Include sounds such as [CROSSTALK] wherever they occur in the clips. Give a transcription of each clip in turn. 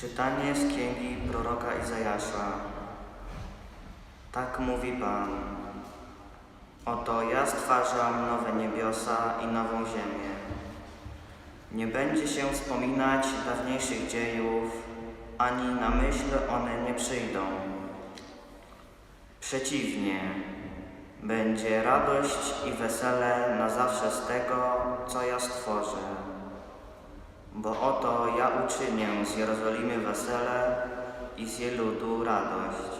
Czytanie z księgi proroka Izajasza. Tak mówi Pan. Oto ja stwarzam nowe niebiosa i nową ziemię. Nie będzie się wspominać dawniejszych dziejów, ani na myśl one nie przyjdą. Przeciwnie, będzie radość i wesele na zawsze z tego, co ja stworzę. Bo oto ja uczynię z Jerozolimy wesele i z jej ludu radość.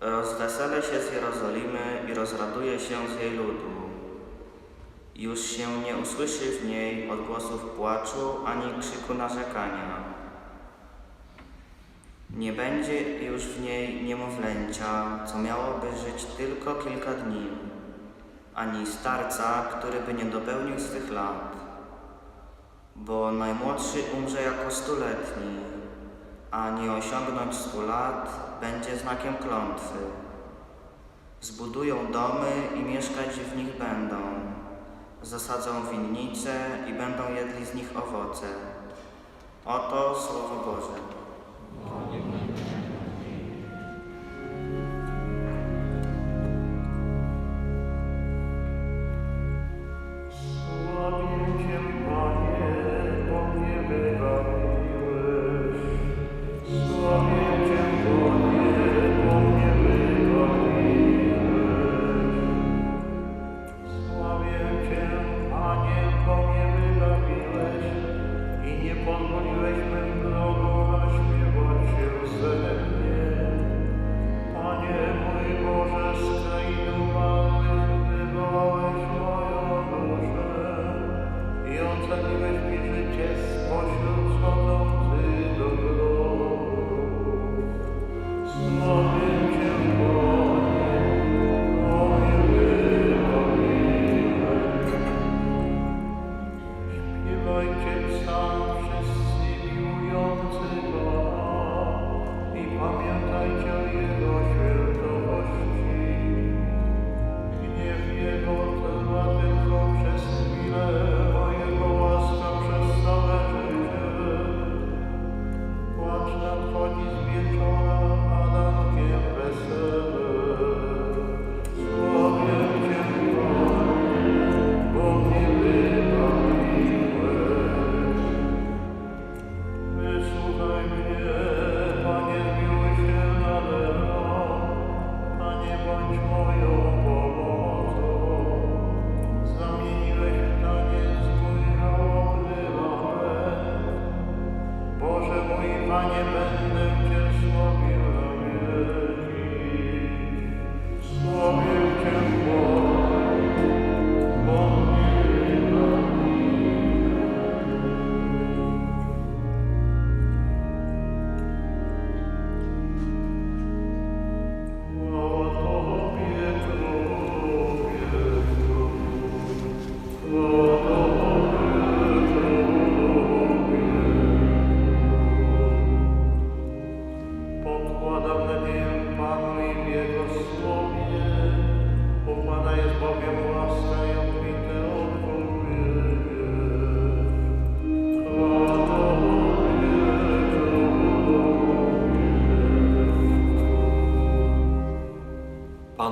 Rozweselę się z Jerozolimy i rozraduję się z jej ludu. Już się nie usłyszy w niej odgłosów płaczu ani krzyku narzekania. Nie będzie już w niej niemowlęcia, co miałoby żyć tylko kilka dni, ani starca, który by nie dopełnił swych lat bo najmłodszy umrze jako stuletni, a nie osiągnąć stu lat będzie znakiem klątwy. Zbudują domy i mieszkać w nich będą. Zasadzą winnice i będą jedli z nich owoce. Oto Słowo Boże. Sławię Panie, będę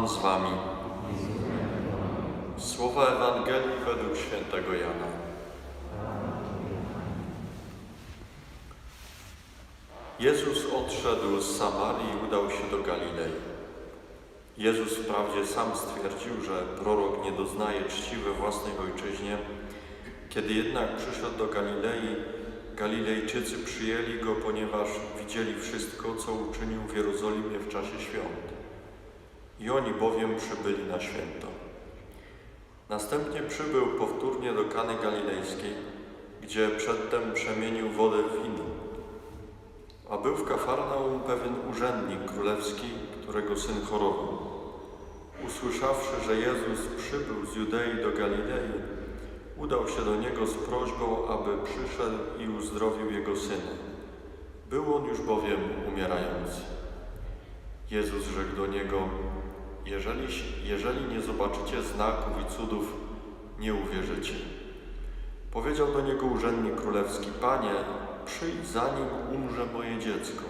Pan z wami. Słowa Ewangelii według świętego Jana. Jezus odszedł z Samarii i udał się do Galilei. Jezus wprawdzie sam stwierdził, że prorok nie doznaje czci we własnej ojczyźnie. Kiedy jednak przyszedł do Galilei, Galilejczycy przyjęli go, ponieważ widzieli wszystko, co uczynił w Jerozolimie w czasie świąt. I oni bowiem przybyli na święto. Następnie przybył powtórnie do Kany Galilejskiej, gdzie przedtem przemienił wodę w wino. A był w Kafarnaum pewien urzędnik królewski, którego syn chorował. Usłyszawszy, że Jezus przybył z Judei do Galilei, udał się do niego z prośbą, aby przyszedł i uzdrowił jego syna. Był on już bowiem umierający. Jezus rzekł do niego: jeżeli, jeżeli nie zobaczycie znaków i cudów, nie uwierzycie. Powiedział do niego urzędnik królewski: Panie, przyjdź zanim umrze moje dziecko.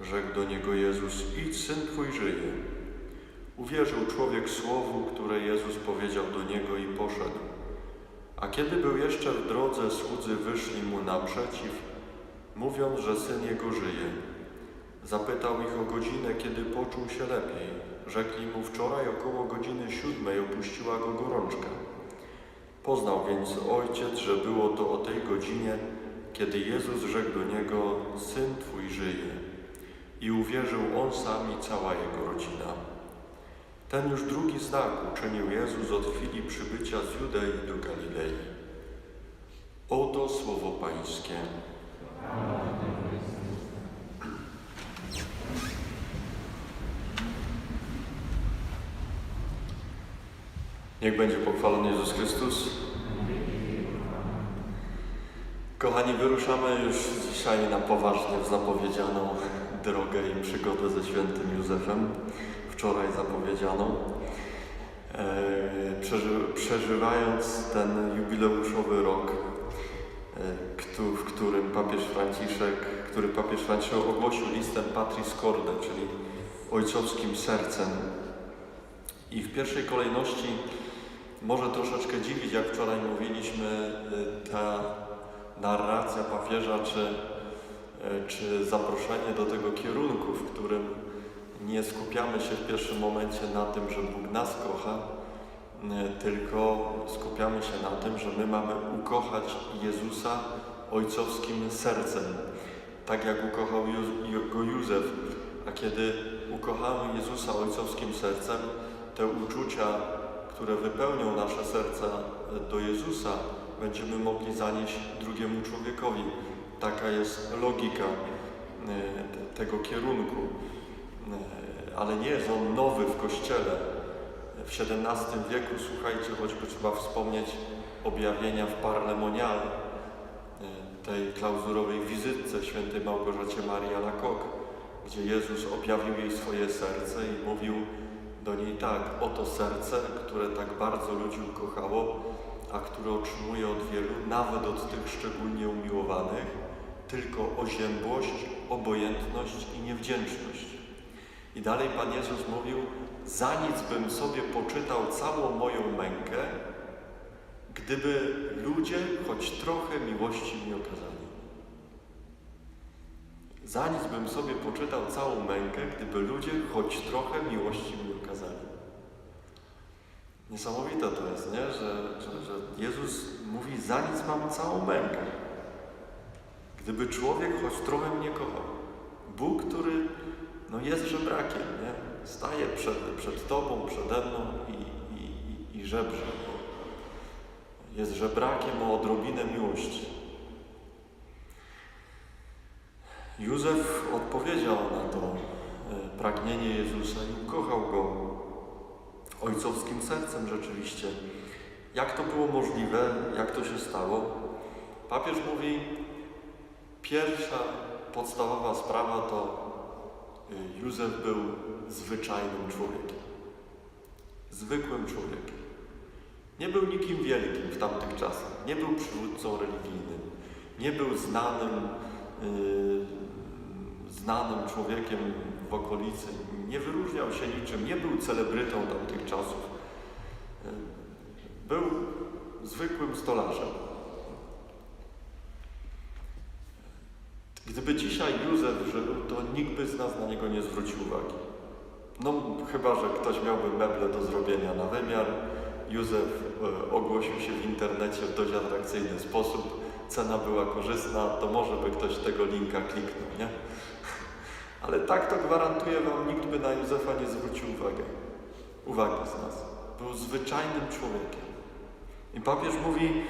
Rzekł do niego Jezus, idź, syn twój żyje. Uwierzył człowiek słowu, które Jezus powiedział do niego i poszedł. A kiedy był jeszcze w drodze, słudzy wyszli mu naprzeciw, mówiąc, że syn jego żyje. Zapytał ich o godzinę, kiedy poczuł się lepiej. Rzekli mu, wczoraj około godziny siódmej opuściła go gorączka. Poznał więc ojciec, że było to o tej godzinie, kiedy Jezus rzekł do niego, Syn Twój żyje. I uwierzył on sam i cała jego rodzina. Ten już drugi znak uczynił Jezus od chwili przybycia z Judei do Galilei. Oto słowo Pańskie. Niech będzie pochwalony Jezus Chrystus. Kochani, wyruszamy już dzisiaj na poważnie w zapowiedzianą drogę i przygodę ze świętym Józefem. Wczoraj zapowiedzianą. E, przeży- Przeżywając ten jubileuszowy rok, e, w którym papież Franciszek, który papież Franciszek ogłosił listem Patris Corde, czyli ojcowskim sercem. I w pierwszej kolejności może troszeczkę dziwić, jak wczoraj mówiliśmy, y, ta narracja papieża, czy, y, czy zaproszenie do tego kierunku, w którym nie skupiamy się w pierwszym momencie na tym, że Bóg nas kocha, y, tylko skupiamy się na tym, że my mamy ukochać Jezusa ojcowskim sercem, tak jak ukochał go Józef. A kiedy ukochamy Jezusa ojcowskim sercem, te uczucia, które wypełnią nasze serca do Jezusa, będziemy mogli zanieść drugiemu człowiekowi. Taka jest logika e, te- tego kierunku. E, Ale nie jest on nowy w Kościele. W XVII wieku, słuchajcie, choćby trzeba wspomnieć objawienia w Parlemoniale, e, tej klauzurowej wizytce świętej Małgorzacie Marii Alacoque, gdzie Jezus objawił jej swoje serce i mówił do niej tak, oto serce, które tak bardzo ludzi ukochało, a które otrzymuje od wielu, nawet od tych szczególnie umiłowanych, tylko oziębłość, obojętność i niewdzięczność. I dalej Pan Jezus mówił, za nic bym sobie poczytał całą moją mękę, gdyby ludzie choć trochę miłości mi okazali. Za nic bym sobie poczytał całą mękę, gdyby ludzie choć trochę miłości mi okazali. Niesamowite to jest, nie? Że, że, że Jezus mówi, za nic mam całą mękę. Gdyby człowiek choć trochę mnie kochał. Bóg, który no, jest żebrakiem, nie? Staje przed, przed Tobą, przede mną i, i, i, i żebrze. Jest żebrakiem o odrobinę miłości. Józef odpowiedział na to e, pragnienie Jezusa i ukochał go ojcowskim sercem rzeczywiście. Jak to było możliwe? Jak to się stało? Papież mówi, pierwsza podstawowa sprawa to y, Józef był zwyczajnym człowiekiem. Zwykłym człowiekiem. Nie był nikim wielkim w tamtych czasach. Nie był przywódcą religijnym. Nie był znanym, yy, znanym człowiekiem w okolicy. Nie wyróżniał się niczym. Nie był celebrytą tamtych czasów. Był zwykłym stolarzem. Gdyby dzisiaj Józef żył, to nikt by z nas na niego nie zwrócił uwagi. No, chyba, że ktoś miałby meble do zrobienia na wymiar. Józef e, ogłosił się w internecie w dość atrakcyjny sposób. Cena była korzystna, to może by ktoś tego linka kliknął, nie? Ale tak to gwarantuję Wam, nikt by na Józefa nie zwrócił uwagi. Uwagi z nas. Był zwyczajnym człowiekiem. I papież mówi,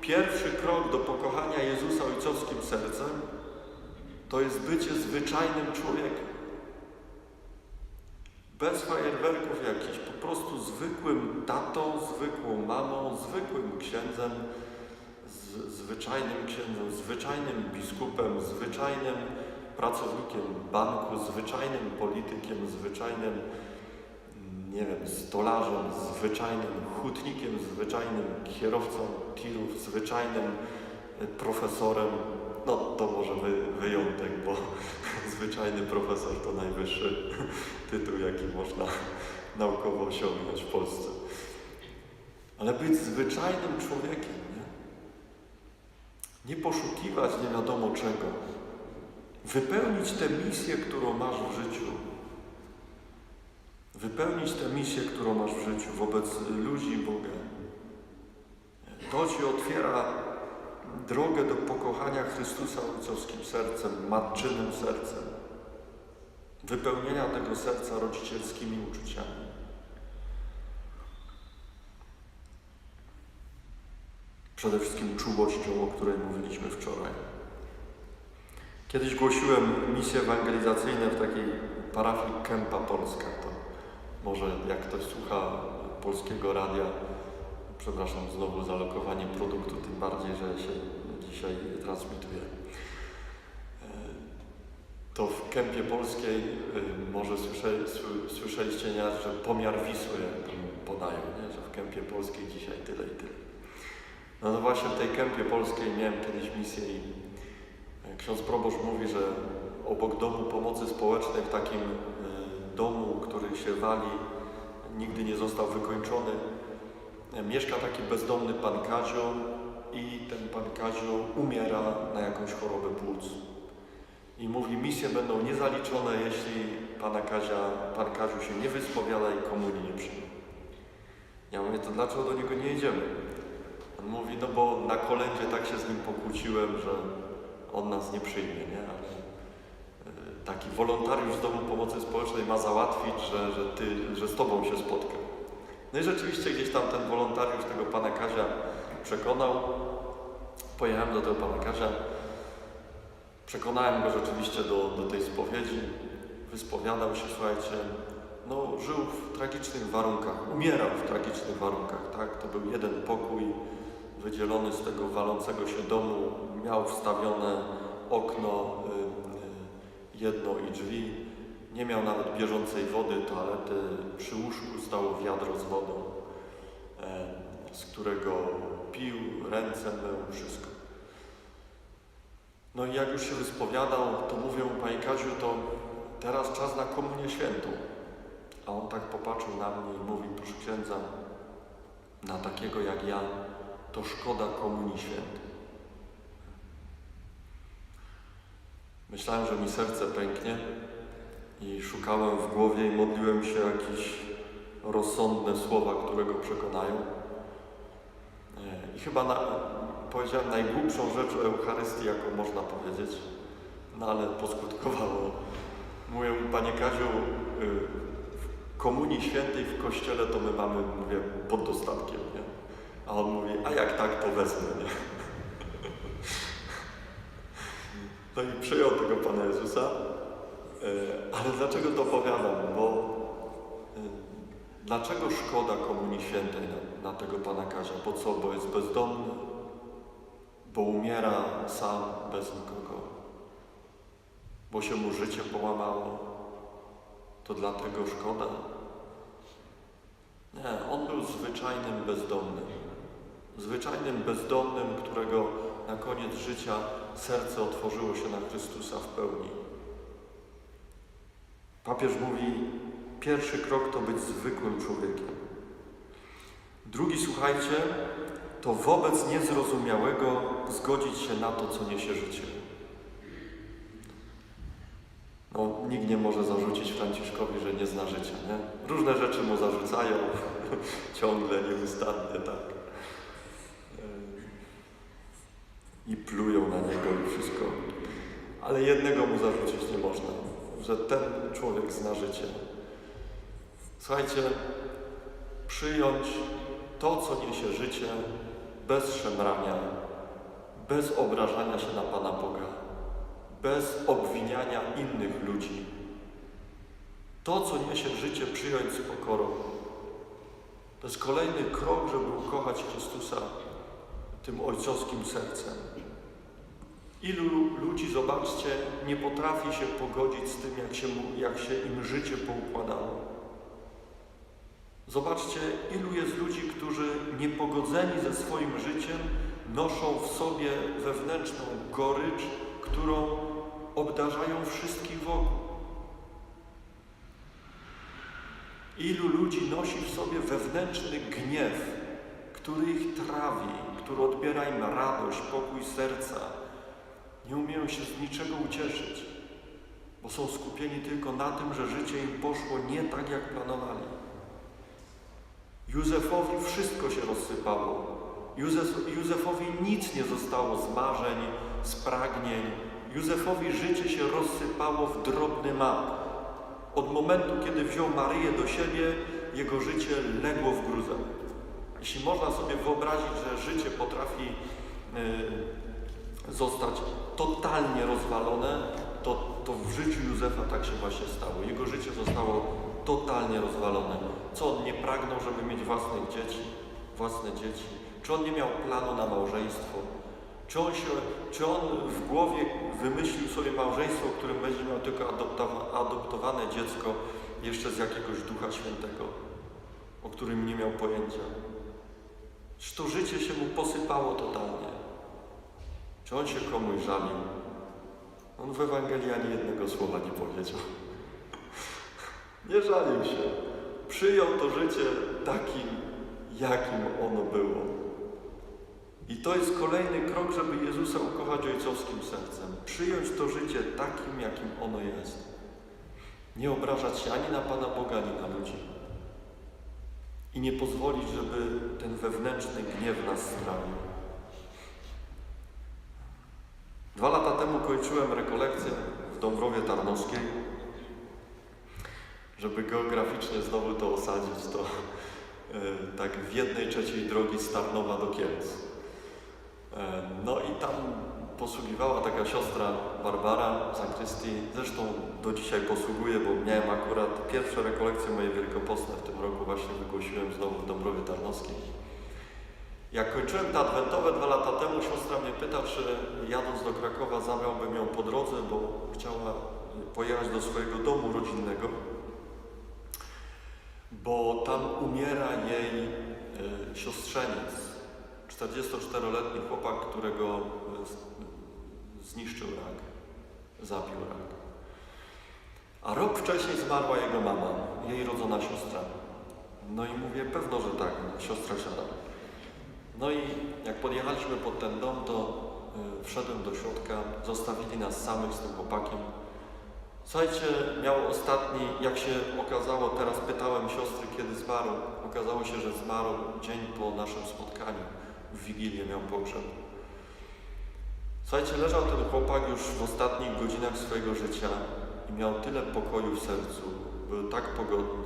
pierwszy krok do pokochania Jezusa ojcowskim sercem to jest bycie zwyczajnym człowiekiem. Bez fajerwerków jakichś, po prostu zwykłym tatą, zwykłą mamą, zwykłym księdzem, zwyczajnym księdzem, zwyczajnym biskupem, zwyczajnym pracownikiem banku, zwyczajnym politykiem, zwyczajnym, nie wiem, stolarzem, zwyczajnym hutnikiem, zwyczajnym kierowcą tirów, zwyczajnym e, profesorem, no to może wy, wyjątek, bo [LAUGHS] zwyczajny profesor to najwyższy [LAUGHS] tytuł, jaki można naukowo osiągnąć w Polsce. Ale być zwyczajnym człowiekiem, nie? Poszukiwać nie wiadomo czego. Wypełnić tę misję, którą masz w życiu. Wypełnić tę misję, którą masz w życiu wobec ludzi Boga. To Ci otwiera drogę do pokochania Chrystusa ojcowskim sercem, matczynym sercem. Wypełnienia tego serca rodzicielskimi uczuciami. Przede wszystkim czułością, o której mówiliśmy wczoraj. Kiedyś głosiłem misje ewangelizacyjne w takiej parafii Kępa Polska. To może jak ktoś słucha polskiego radia, przepraszam znowu za lokowanie produktu, tym bardziej, że się dzisiaj transmituje. To w Kępie Polskiej y, może słysze, sły- słyszeliście nieraz, że pomiar Wisły jak podają, nie? że w Kępie Polskiej dzisiaj tyle i tyle. No, no właśnie w tej Kępie Polskiej miałem kiedyś misję i e, ksiądz proboszcz mówi, że obok domu pomocy społecznej w takim e, domu, który się wali, nigdy nie został wykończony, e, mieszka taki bezdomny pan Kazio i ten pan Kazio umiera na jakąś chorobę płuc. I mówi, misje będą niezaliczone, jeśli pana Kazia, pan Kaziu się nie wyspowiada i komunii nie przyjmie. Ja mówię, to dlaczego do niego nie jedziemy? Mówi, no bo na kolędzie tak się z nim pokłóciłem, że on nas nie przyjmie, nie? Ale taki wolontariusz z Domu Pomocy Społecznej ma załatwić, że, że, ty, że z Tobą się spotka. No i rzeczywiście gdzieś tam ten wolontariusz tego Pana Kazia przekonał. Pojechałem do tego Pana Kazia, przekonałem go rzeczywiście do, do tej spowiedzi, wyspowiadał się, słuchajcie, no żył w tragicznych warunkach, umierał w tragicznych warunkach, tak? To był jeden pokój wydzielony z tego walącego się domu, miał wstawione okno y, y, jedno i drzwi, nie miał nawet bieżącej wody, toalety, przy łóżku stało wiadro z wodą, e, z którego pił, ręce mył, wszystko. No i jak już się wyspowiadał, to mówią, Panie Kaziu, to teraz czas na komunię świętą. A on tak popatrzył na mnie i mówi, proszę księdza, na takiego jak ja, to szkoda komunii świętej. Myślałem, że mi serce pęknie i szukałem w głowie i modliłem się jakieś rozsądne słowa, które go przekonają. E, I chyba na, powiedziałem najgłupszą rzecz o Eucharystii, jaką można powiedzieć, no ale poskutkowało. Mówię, Panie Kaziu, y, w Komunii Świętej w Kościele to my mamy, mówię, pod dostatkiem? A on mówi, a jak tak, to wezmę, nie? No i przyjął tego Pana Jezusa. E, Ale dlaczego to opowiadam? Bo e, dlaczego szkoda Komunii Świętej na, na tego Pana Kazia? Bo co? Bo jest bezdomny? Bo umiera sam, bez nikogo? Bo się mu życie połamało? To dlatego szkoda? Nie, on był zwyczajnym bezdomnym. Zwyczajnym bezdomnym, którego na koniec życia serce otworzyło się na Chrystusa w pełni. Papież mówi, pierwszy krok to być zwykłym człowiekiem. Drugi, słuchajcie, to wobec niezrozumiałego zgodzić się na to, co niesie życie. No, nikt nie może zarzucić Franciszkowi, że nie zna życia, nie? Różne rzeczy mu zarzucają, [LAUGHS] ciągle, nieustannie, tak. I plują na niego i wszystko. Ale jednego mu zarzucić nie można, że ten człowiek zna życie. Słuchajcie, przyjąć to, co niesie życie, bez szemrania, bez obrażania się na Pana Boga, bez obwiniania innych ludzi. To, co niesie życie, przyjąć z pokorą. To jest kolejny krok, żeby ukochać Chrystusa tym ojcowskim sercem. Ilu ludzi, zobaczcie, nie potrafi się pogodzić z tym, jak się, jak się im życie poukładało. Zobaczcie, ilu jest ludzi, którzy niepogodzeni ze swoim życiem noszą w sobie wewnętrzną gorycz, którą obdarzają wszystkich wokół. Ilu ludzi nosi w sobie wewnętrzny gniew, który ich trawi, który odbiera im radość, pokój serca. Nie umieją się z niczego ucieszyć, bo są skupieni tylko na tym, że życie im poszło nie tak, jak planowali. Józefowi wszystko się rozsypało. Józef, Józefowi nic nie zostało z marzeń, z pragnień. Józefowi życie się rozsypało w drobny mak. Od momentu, kiedy wziął Maryję do siebie, jego życie legło w gruzę. Jeśli można sobie wyobrazić, że życie potrafi y, zostać totalnie rozwalone, to, to w życiu Józefa tak się właśnie stało. Jego życie zostało totalnie rozwalone. Co on nie pragnął, żeby mieć własnych dzieci, własne dzieci? Czy on nie miał planu na małżeństwo? Czy on, się, czy on w głowie wymyślił sobie małżeństwo, w którym będzie miał tylko adoptowa, adoptowane dziecko jeszcze z jakiegoś Ducha Świętego, o którym nie miał pojęcia? Czy to życie się mu posypało totalnie? Czy on się komuś żalił? On w Ewangelii ani jednego słowa nie powiedział. Nie żalił się. Przyjął to życie takim, jakim ono było. I to jest kolejny krok, żeby Jezusa ukochać ojcowskim sercem. Przyjąć to życie takim, jakim ono jest. Nie obrażać się ani na Pana Boga, ani na ludzi. I nie pozwolić, żeby ten wewnętrzny gniew nas strawił. Dwa lata temu kończyłem rekolekcję w Dąbrowie Tarnowskiej. Żeby geograficznie znowu to osadzić, to e, tak w jednej trzeciej drogi z Tarnowa do Kielc. E, no i tam posługiwała taka siostra Barbara z. Zresztą do dzisiaj posługuje, bo miałem akurat pierwsze rekolekcje moje wielkopostne w tym roku właśnie wygłosiłem znowu w Dąbrowie Tarnowskiej. Jak kończyłem te adwentowe dwa lata temu, siostra mnie pyta, czy jadąc do Krakowa zamiałbym ją po drodze, bo chciała pojechać do swojego domu rodzinnego, bo tam umiera jej e, siostrzeniec, 44-letni chłopak, którego e, zniszczył rak, zabił rak. A rok wcześniej zmarła jego mama, jej rodzona siostra. No i mówię, pewno, że tak, siostra siada. No i jak podjechaliśmy pod ten dom, to y, wszedłem do środka, zostawili nas samych z tym chłopakiem. Słuchajcie, miał ostatni, jak się okazało, teraz pytałem siostry, kiedy zmarł. Okazało się, że zmarł dzień po naszym spotkaniu. W Wigilię miał pogrzeb. Słuchajcie, leżał ten chłopak już w ostatnich godzinach swojego życia i miał tyle pokoju w sercu. Był tak pogodny.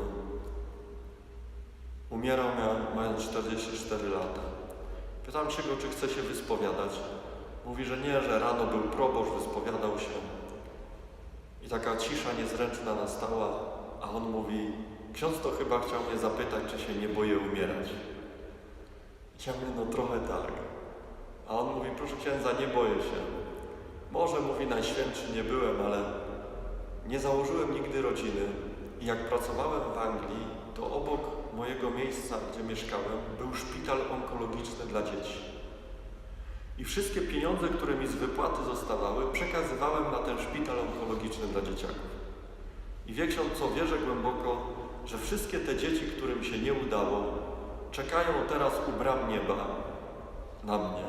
Umierał miał, mając 44 lata. Pytam się go, czy chce się wyspowiadać. Mówi, że nie, że rano był proboszcz, wyspowiadał się. I taka cisza niezręczna nastała, a on mówi, ksiądz to chyba chciał mnie zapytać, czy się nie boję umierać. Ja mówię, no trochę tak. A on mówi, proszę księdza, nie boję się. Może, mówi, najświętszy nie byłem, ale nie założyłem nigdy rodziny. I jak pracowałem w Anglii, to obok mojego miejsca, gdzie mieszkałem, był szpital onkologiczny dla dzieci. I wszystkie pieniądze, które mi z wypłaty zostawały, przekazywałem na ten szpital onkologiczny dla dzieciaków. I wie ksiądz, co wierzę głęboko, że wszystkie te dzieci, którym się nie udało, czekają teraz u bram nieba na mnie,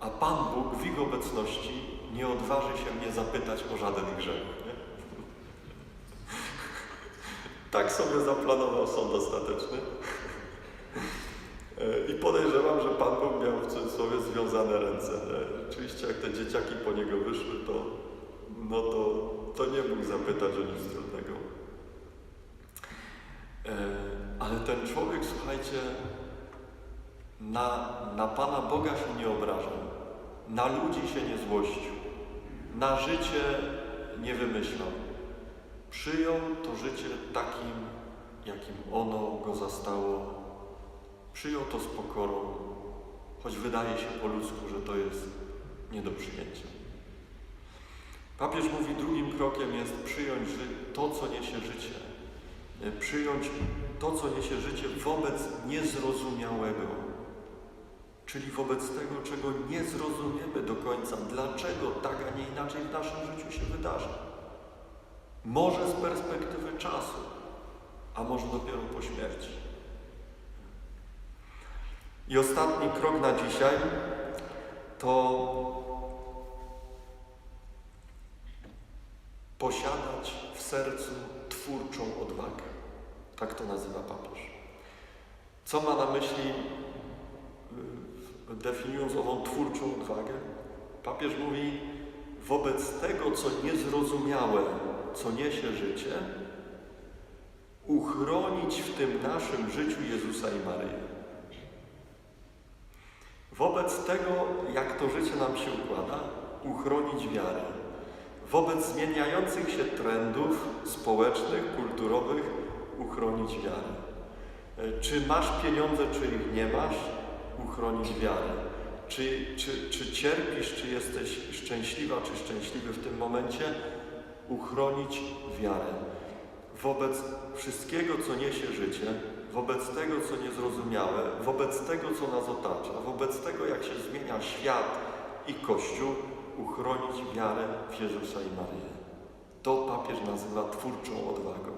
a Pan Bóg w ich obecności nie odważy się mnie zapytać o żaden grzech. Nie? Tak sobie zaplanował sąd ostateczny. E, I podejrzewam, że Pan Bóg miał w cudzysłowie związane ręce. Oczywiście jak te dzieciaki po niego wyszły, to, no to, to nie mógł zapytać o nic trudnego. E, Ale ten człowiek, słuchajcie, na, na Pana Boga się nie obrażał, na ludzi się nie złościł, na życie nie wymyślał. Przyjął to życie takim, jakim ono go zastało. Przyjął to z pokorą, choć wydaje się po ludzku, że to jest nie do przyjęcia. Papież mówi, drugim krokiem jest przyjąć to, co niesie życie. E, Przyjąć to, co niesie życie wobec niezrozumiałego. czyli wobec tego, czego nie zrozumiemy do końca, dlaczego tak, a nie inaczej w naszym życiu się wydarzy. Może z perspektywy czasu, a może dopiero po śmierci. I ostatni krok na dzisiaj to posiadać w sercu twórczą odwagę. Tak to nazywa papież. Co ma na myśli, y, definiując ową twórczą odwagę? Papież mówi, wobec tego, co niezrozumiałe, co niesie życie, uchronić w tym naszym życiu Jezusa i Maryję. Wobec tego, jak to życie nam się układa, uchronić wiarę. Wobec zmieniających się trendów społecznych, kulturowych, uchronić wiarę. E, Czy masz pieniądze, czy ich nie masz, uchronić wiarę. Czy, czy, czy cierpisz, czy jesteś szczęśliwa, czy szczęśliwy w tym momencie, uchronić wiarę. Wobec wszystkiego, co niesie życie, wobec tego, co niezrozumiałe, wobec tego, co nas otacza, wobec tego, jak się zmienia świat i Kościół, uchronić wiarę w Jezusa i Maryję. To papież nazywa twórczą odwagą.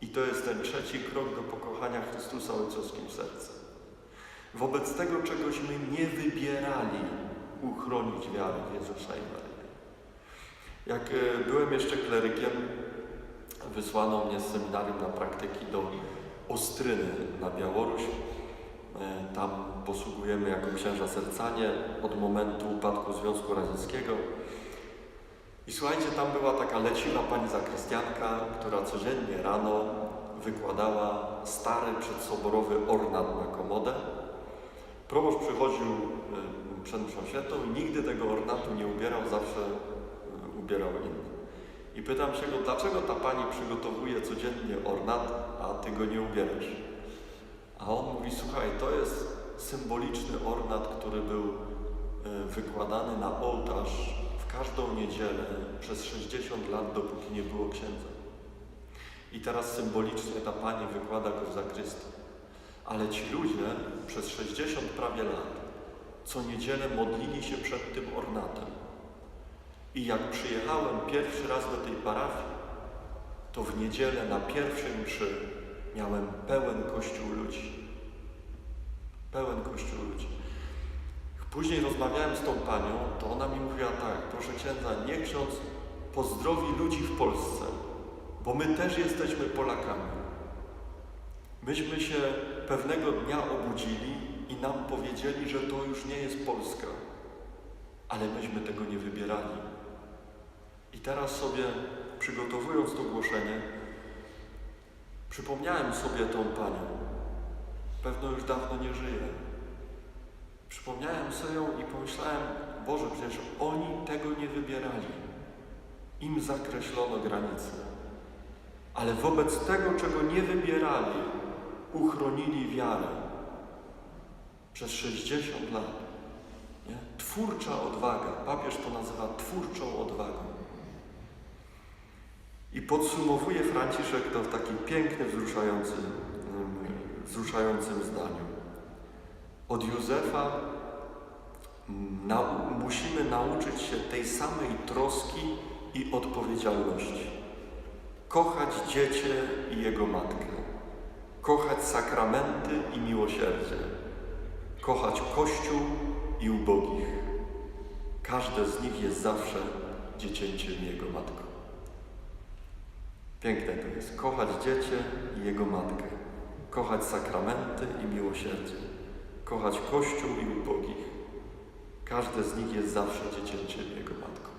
I to jest ten trzeci krok do pokochania Chrystusa ojcowskim sercem. Wobec tego, czegośmy nie wybierali, uchronić wiarę w Jezusa i Maryję. Jak e, byłem jeszcze klerykiem, wysłano mnie z seminarium na praktyki do Ostryny na Białoruś. E, Tam posługujemy jako księża sercanie od momentu upadku Związku Radzieckiego. I słuchajcie, tam była taka leciwa pani zakrystianka, która codziennie rano wykładała stary przedsoborowy ornat na komodę. Proboszcz przychodził e, przed mszą świętą i nigdy tego ornatu nie ubierał, zawsze ubierał inny. I pytam się go, dlaczego ta pani przygotowuje codziennie ornat, a ty go nie ubierasz? A on mówi, słuchaj, to jest symboliczny ornat, który był e, wykładany na ołtarz w każdą niedzielę przez 60 lat, dopóki nie było księdza. I teraz symbolicznie ta pani wykłada go w zakrystii. Ale ci ludzie przez 60 prawie lat co niedzielę modlili się przed tym ornatem. I jak przyjechałem pierwszy raz do tej parafii, to w niedzielę na pierwszej mszy miałem pełen kościół ludzi. Pełen kościół ludzi. Później rozmawiałem z tą panią, to ona mi mówiła tak, proszę księdza, niech ksiądz pozdrowi ludzi w Polsce, bo my też jesteśmy Polakami. Myśmy się pewnego dnia obudzili i nam powiedzieli, że to już nie jest Polska, ale myśmy tego nie wybierali. I teraz sobie, przygotowując to głoszenie, przypomniałem sobie tą panią. Pewno już dawno nie żyje. Przypomniałem sobie ją i pomyślałem, Boże, przecież oni tego nie wybierali. Im zakreślono granice. Ale wobec tego, czego nie wybierali, uchronili wiarę. Przez 60 lat. Twórcza odwaga. Papież to nazywa twórczą odwagą. I podsumowuje Franciszek to w takim pięknym, wzruszającym, wzruszającym zdaniu. Od Józefa nau musimy nauczyć się tej samej troski i odpowiedzialności. Kochać dziecię i jego matkę. Kochać sakramenty i miłosierdzie. Kochać Kościół i ubogich. Każde z nich jest zawsze dziecięciem jego matką. Piękne to jest. Kochać dziecię i jego matkę. Kochać sakramenty i miłosierdzie. Kochać Kościół i ubogich. Każde z nich jest zawsze dziecięciem jego matką.